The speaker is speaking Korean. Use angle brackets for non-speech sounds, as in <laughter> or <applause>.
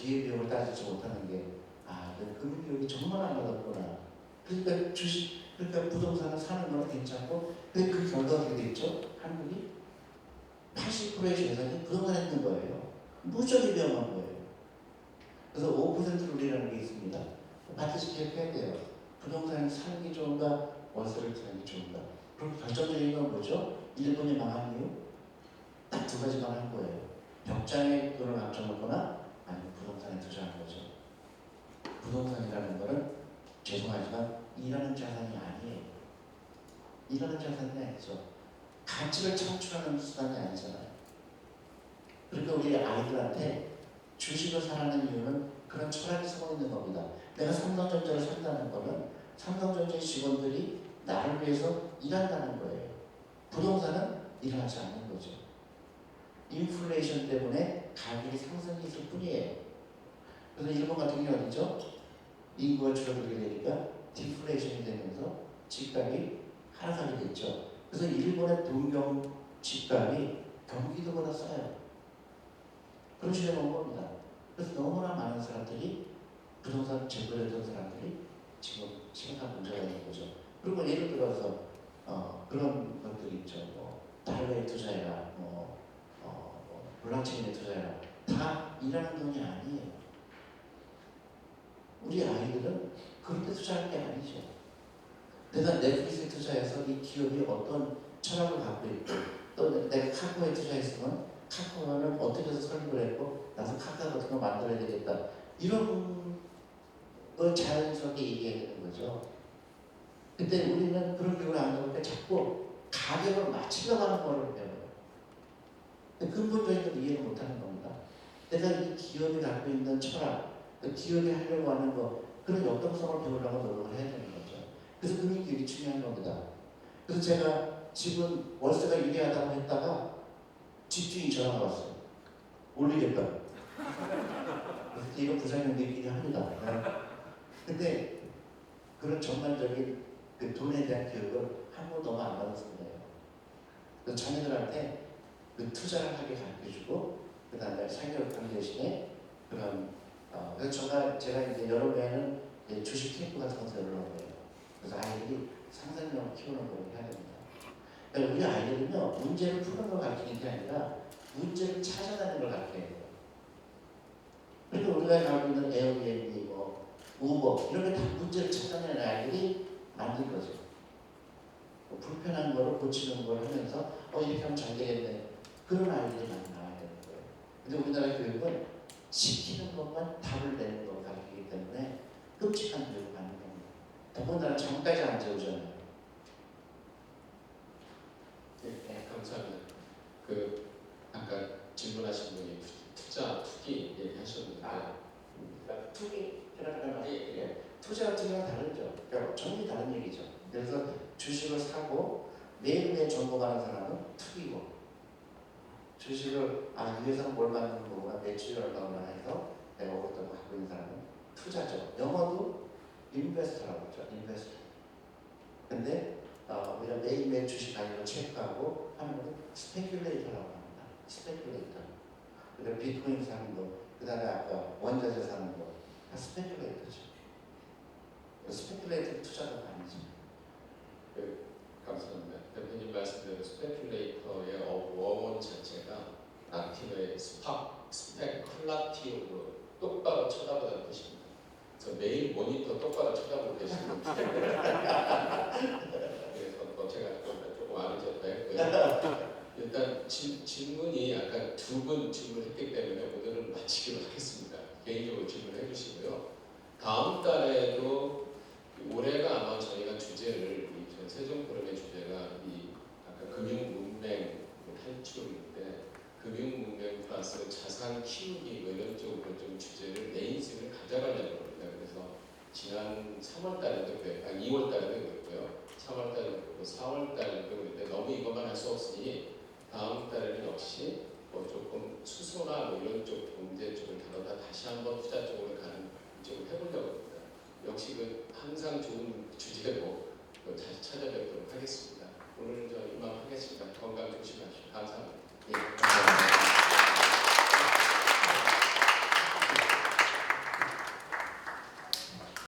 기회비용을 따지지 못하는 게, 아, 내 금융교육이 정말 안 받았구나. 그러니까 주식, 그러니까 부동산을 사는 건 괜찮고, 근데 그 결과가 어떻게 됐죠? 한국이 80%의 재산이 부동산에 있는 거예요. 무척이 위험한 거예요. 그래서 5% 룰이라는 게 있습니다. 반드시 기억해야 돼요. 부동산을 사는 게 좋은가, 월세를 사는 게 좋은가. 그럼 결정적인 건 뭐죠? 일본이 망한 이유? 딱 두 가지만 한 거예요. 벽장에 돈을 감춰놓거나 아니면 부동산에 투자한 거죠. 부동산이라는 거는 죄송하지만 일하는 자산이 아니에요. 일하는 자산이 아니죠. 가치를 창출하는 수단이 아니잖아요. 그러니까 우리 아이들한테 주식을 사라는 이유는 그런 철학이 숨어 있는 겁니다. 내가 삼성전자를 산다는 거는 삼성전자의 직원들이 나를 위해서 일한다는 거예요. 부동산은 일하지 않는 거죠. 인플레이션 때문에 가격이 상승이 있을 뿐이에요. 그래서 일본 같은 경우 어디죠? 인구가 줄어들게 되니까 디플레이션이 되면서 집값이 하락하게 됐죠. 그래서 일본의 동경 집값이 경기도보다 싸요. 그런 시대가 온 겁니다. 그래서 너무나 많은 사람들이 부동산 재고했던 사람들이 지금 심각한 문제가 있는 거죠. 그리고 예를 들어서 어, 그런 것들이 있죠. 뭐 달러에 투자해라, 뭐, 어, 뭐 블록체인에 투자해라. 다 일하는 돈이 아니에요. 우리 아이들은 데 투자할 게 아니죠. 내가 넷플릭스에 투자해서 이 기업이 어떤 철학을 갖고 있고 또 내가 카카오에 투자했으면 카카오는 어떻게 해서 설립을 했고 나서 카카오 같은 거 만들어야 되겠다. 이런 걸 자연스럽게 얘기해야 되는 거죠. 근데 우리는 그런 교육을 안 배우니까 자꾸 가격을 맞추려고 하는 거를 배워요. 근본적인 건 이해를 못하는 겁니다. 내가 이 기업이 갖고 있는 철학, 그 기업이 하려고 하는 거, 그런 역동성을 배우려고 노력을 해야 되는 거죠. 그래서 금융교육이 중요한 겁니다. 그래서 제가 집은 월세가 유리하다고 했다가 집주인이 전화가 왔어요. 올리겠다. 이거 부장님들끼리 합니다. 네. 근데 그런 전반적인 그 돈에 대한 교육을 한 번도 안 받았습니다. 그래서 자녀들한테 그 투자를 하게 가르쳐주고 그 다음에 상교육당 대신에 그런 어, 그래서 제가 제가 이제 여름에는 주식 캠프 같은 것을 열려고 해요. 그래서 아이들이 상상력을 키우는 걸 해야 됩니다. 그러니까 우리 아이들은요 문제를 푸는 걸 가르치는 게 아니라 문제를 찾아내는 걸 가르쳐야 돼요. 그러니까 우리가 가고 있는 에어비앤비, 뭐 우버 이런 게 다 문제를 찾아내는 아이들이 만든 거죠. 뭐 불편한 거를 고치는 걸 하면서 어 이렇게 하면 잘 되겠네. 그런 아이들이 많이 나와야 되는 거예요. 근데 우리나라 교육은 시키는 것만 답을 내는 걸 가르치기 때문에 끔찍한 교육을 받는 겁니다. 더군다나 잠까지 안 재우잖아요. 네, 감사합니다. 그 아까 질문하신 분이 투자 투기 얘기하셨는데 아. 그러니까 투기, 그러니까 예, 예. 투자 경우는 다르죠. 그러니까 전혀 다른 얘기죠. 그래서 주식을 사고 매일매일 정보하는 사람은 투기고 주식을 아, 이 회사는 뭘 만드는 거구나 매출이 얼마구나 해서 내가 어떤 거 갖고 있는 사람은 투자죠. 영어도 인베스터라고 하죠. 인베스터. 근데 어, 우리가 매일매일 주식 가격을 체크하고 하는 것은 스페큘레이터라고 합니다. 스페큘레이터. 그다음에 비트코인 사는 거, 그 다음에 아까 원자재 사는 거, 다 스페큘레이터죠. 스페큘레이터 투자가 아니죠. 감사합니다. 대표님 말씀대로 스페큘레이터의 어- 원원 자체가 라틴어의 스팍, 스페클라티오로 똑바로 쳐다보다는 뜻입니다. 그래서 매일 모니터 똑바로 쳐다보고 계시는 <laughs> 그래서 뭐 제가 조금, 아르졌다 했고요. 일단 질, 질문이 아까 두분 질문했기 때문에 오늘은 마치기로 하겠습니다. 개인적으로 질문해 주시고요. 다음 달에도 올해가 아마 저희가 주제를 이 세종 포럼의 주제가 이 아까 금융 문맹 탈출인데 금융 문맹 플러스 자산 키우기 뭐 이런 쪽으로 좀 주제를 메인스를 가져가려고 합니다. 그래서 지난 3월 달에도 그래, 아 2월 달에도 그랬고요. 3월 달에도 그렇고 4월 달에도 그랬는데 너무 이것만 할 수 없으니 다음 달에는 역시 뭐 조금 수소나 뭐 이런 쪽 경제